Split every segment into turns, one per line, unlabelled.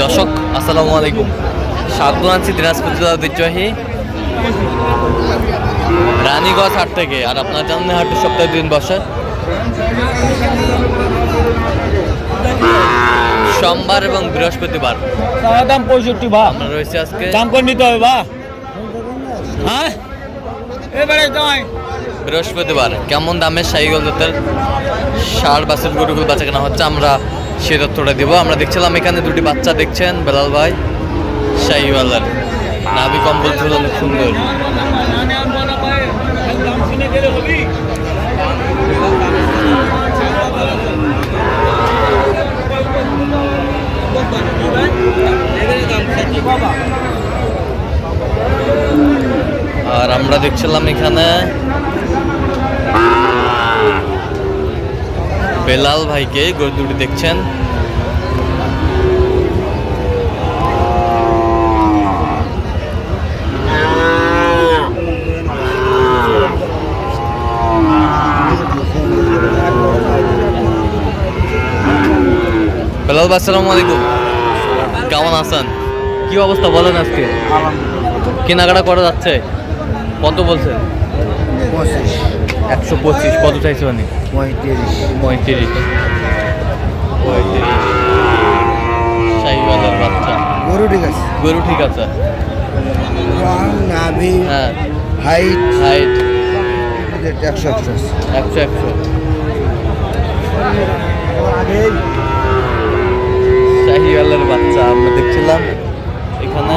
দর্শক আসসালামু আলাইকুম। স্বাগত আনছি দিনাজপুর জেলার ঐতিহ্যবাহী রানীগঞ্জ হাট থেকে আর আপনার জানেন হাটের সপ্তাহে দিন বসে। সোমবার এবং বৃহস্পতিবার।
দাম পঁয়ষট্টি ভা
আমরা রয়েছে আজকে।
দাম করে নিতে হবে বা? হ্যাঁ? এবারে যাই
বৃহস্পতিবার। কেমন দামের সাইকেল জাতের ষাট বাসের গরুগুলো বাচ্চা কেনা হচ্ছে আমরা সে তথ্যটা দেবো। আমরা দেখছিলাম এখানে দুটি বাচ্চা দেখছেন, বেলাল ভাই শাহিওয়ালার নাভি কম্বল ছিল অনেক সুন্দর।
দাম
আর আমরা দেখছিলাম এখানে বেলাল ভাইকে গরু দুটি দেখছেন। বেলাল ভাই আসসালামু আলাইকুম। কেমন আছেন? কি অবস্থা বলেন আজকে? কেনাকাটা করা যাচ্ছে? কত বলছেন? একশো পঁচিশ কত চাইছে মানে?
পঁয়ত্রিশ।
পঁয়ত্রিশ। বাচ্চা।
গরু ঠিক আছে।
গরু ঠিক আছে?
নাভি
হ্যাঁ।
হাইট।
হাইট।
একশো একশো।
একশো একশো। শাহিওয়ালের বাচ্চা আমরা দেখছিলাম এখানে।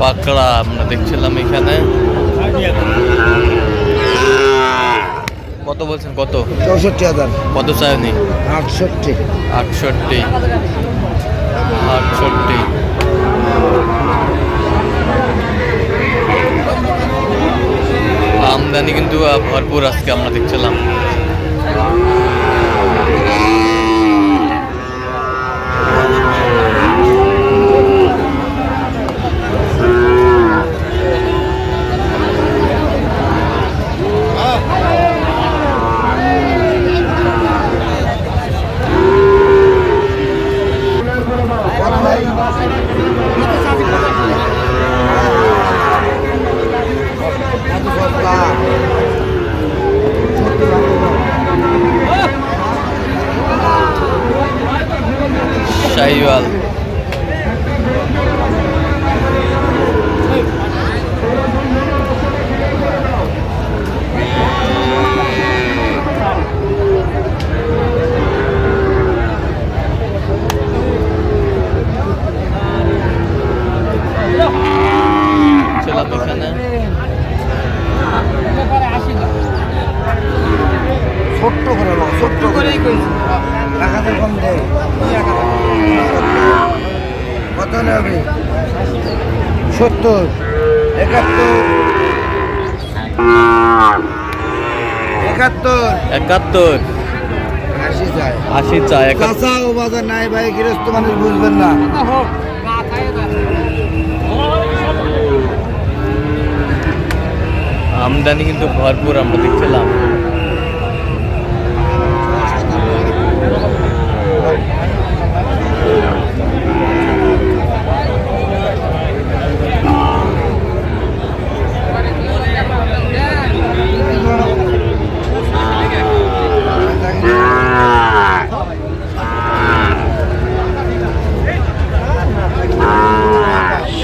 পাকড়া আমরা দেখছিলাম এখানে। কত বলছেন? কত?
চৌষট্টি হাজার।
কত চায়নি
আটষট্টি।
আটষট্টি। আটষট্টি। আমদানি কিন্তু ভরপুর আজকে আমরা দেখছিলাম।
নেবে সত্তর একাত্তর একাত্তর
একাত্তর।
আশি যায়
আশি চা
কাঁচা ও বাজার নাই ভাই গৃহস্থ মানুষ বুঝবেন না।
আমদানি কিন্তু ভরপুর আমরা দেখছিলাম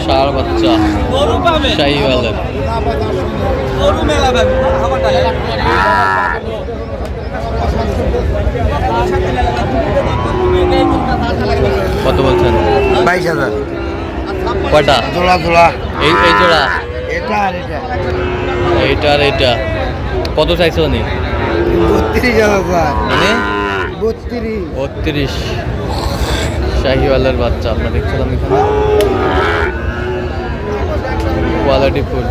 ষাড় বাচ্চা
গরু পাবে
শাহিওয়ালের কত বলছেন?
বাইশ হাজার।
কয়টা?
জোড়া জোড়া।
এই এই জোড়া?
এটা আর এটা।
এইটা আর এইটা। কত চাইছো উনি?
বত্রিশ হাজার
মানে
বত্রিশ।
বত্রিশ। শাহিওয়ালের বাচ্চা আমরা দেখছিলাম এখানে। কোয়ালিটি ফুল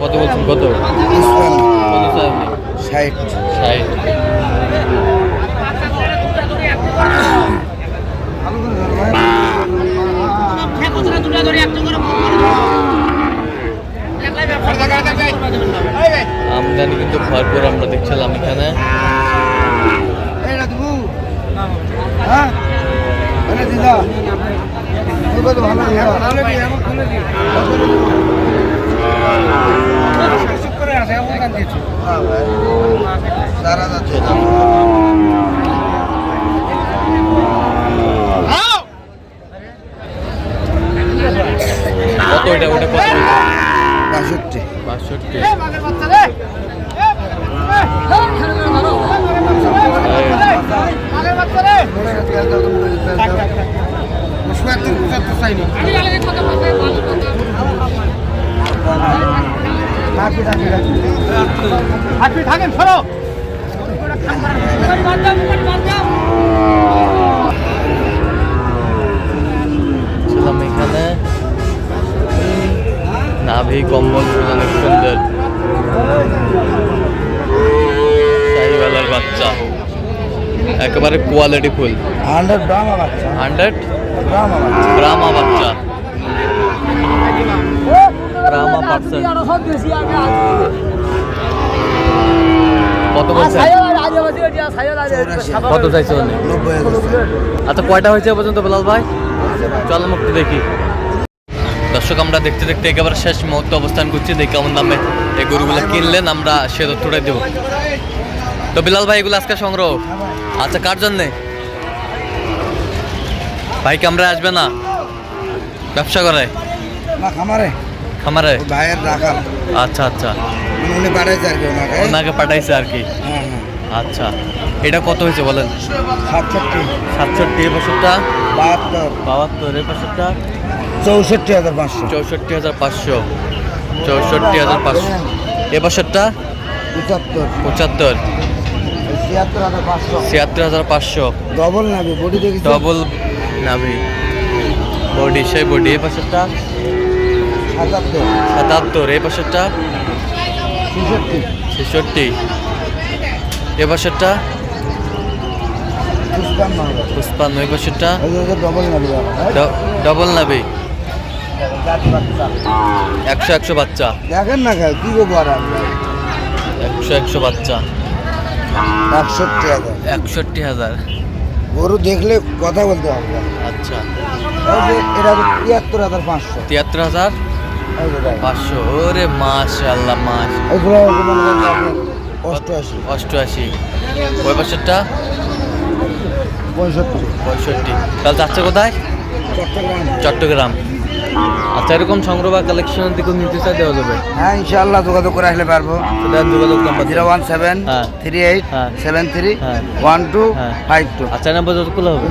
কত বলছেন কত
ইসলাম
কত চাই আপনি
ষাট
ষাট আমদানি কিন্তু ভরপুর আমরা দেখছিলাম এখানে।
এইটা দেবো হ্যাঁ এটা দিদা তুই কত ভালো চার হাজার
কত এটা ওটা কত
বাষট্টি
বাষট্টি
থাকেন সরো।
ছিলাম এখানে। নাভি কম্বল ছিল অনেক সুন্দর বাচ্চা। একেবারে কোয়ালিটি ফুল
হান্ড্রেড বাচ্চা।
হান্ড্রেড
ব্রাহ্মা বাচ্চা
ব্রাহ্মা বাচ্চা কত বলছেন কত চাইছে আচ্ছা কয়টা হয়েছে পর্যন্ত বেলাল ভাই? চল মুক্তি দেখি। দর্শক আমরা দেখতে দেখতে একেবারে শেষ মুহূর্তে অবস্থান করছি। দেখি কেমন দামে এই গরুগুলো কিনলেন আমরা সে তথ্যটাই দেবো। তো বিলাল ভাই এগুলো আজকে সংগ্রহ? আচ্ছা কার জন্যে? ভাই কামরা আসবে না? ব্যবসা করে?
না খামারে।
খামারে?
ভাইয়ের রাখাল।
আচ্ছা আচ্ছা।
মানে উনি পাঠাইছে আর কি ওনাকে।
ওনাকে পাঠাইছে আর কি?
হ্যাঁ হ্যাঁ।
আচ্ছা। এটা কত হয়েছে বলেন?
সাতষট্টি।
সাতষট্টি এ বছরটা?
বাহাত্তর।
বাহাত্তর এ বছরটা?
চৌষট্টি হাজার পাঁচশো।
চৌষট্টি হাজার পাঁচশো। চৌষট্টি হাজার পাঁচশো। এ বছরটা?
পঁচাত্তর।
পঁচাত্তর।
ছিয়াত্তর হাজার পাঁচশো।
ছিয়াত্তর হাজার পাঁচশো।
ডবল নাবি বডি দেখেছি
ডবল নাভি বডি সেই বডি এ পাশেরটা?
সাতাত্তর।
সাতাত্তর এ পাশেরটা?
ছেষট্টি।
ছেষট্টি। এ পাশেরটা?
পুষ্পান্ন। হাজার
এ পাশেরটা?
ডবল
নাভি একশো একশো বাচ্চা।
দেখেন না কি
একশো একশো বাচ্চা।
একষট্টি হাজার।
একষট্টি হাজার।
গরু দেখলে কথা বলতে হবে।
আচ্ছা।
এটা তিয়াত্তর হাজার পাঁচশো।
তিয়াত্তর হাজার। পাঁচশো। ওরে মাস আল্লাহ মাস
অষ্টআশি।
অষ্টআশি। ওই বছরটা?
পঁয়ষট্টি।
পঁয়ষট্টি। তাহলে যাচ্ছে কোথায়?
চট্টগ্রাম।
চট্টগ্রাম। আচ্ছা এরকম সংগ্রহ বা কালেকশনের দিকেও নিতে চাই দেওয়া যাবে?
হ্যাঁ ইনশাআল্লাহ যোগাযোগ করে আসলে পারব।
সেটা যোগাযোগ নাম্বার
জিরো ওয়ান সেভেন
হ্যাঁ।
থ্রি এইট
হ্যাঁ।
সেভেন থ্রি
হ্যাঁ।
One
two.
Five two.
আচ্ছা নাম্বার যতগুলো হবে?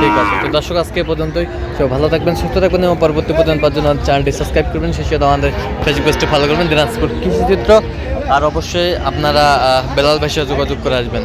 ঠিক আছে। তো দর্শক আজকে পর্যন্তই। সব ভালো থাকবেন সুস্থ থাকবেন এবং পরবর্তী পর্যন্ত পাওয়ার জন্য চ্যানেলটি সাবস্ক্রাইব করবেন। সেই সাথে আমাদের ফেসবুক পেজটি ফলো করবেন দিনাজপুর কৃষিচিত্র। আর অবশ্যই আপনারা বেলাল ভাইসা যোগাযোগ করে আসবেন।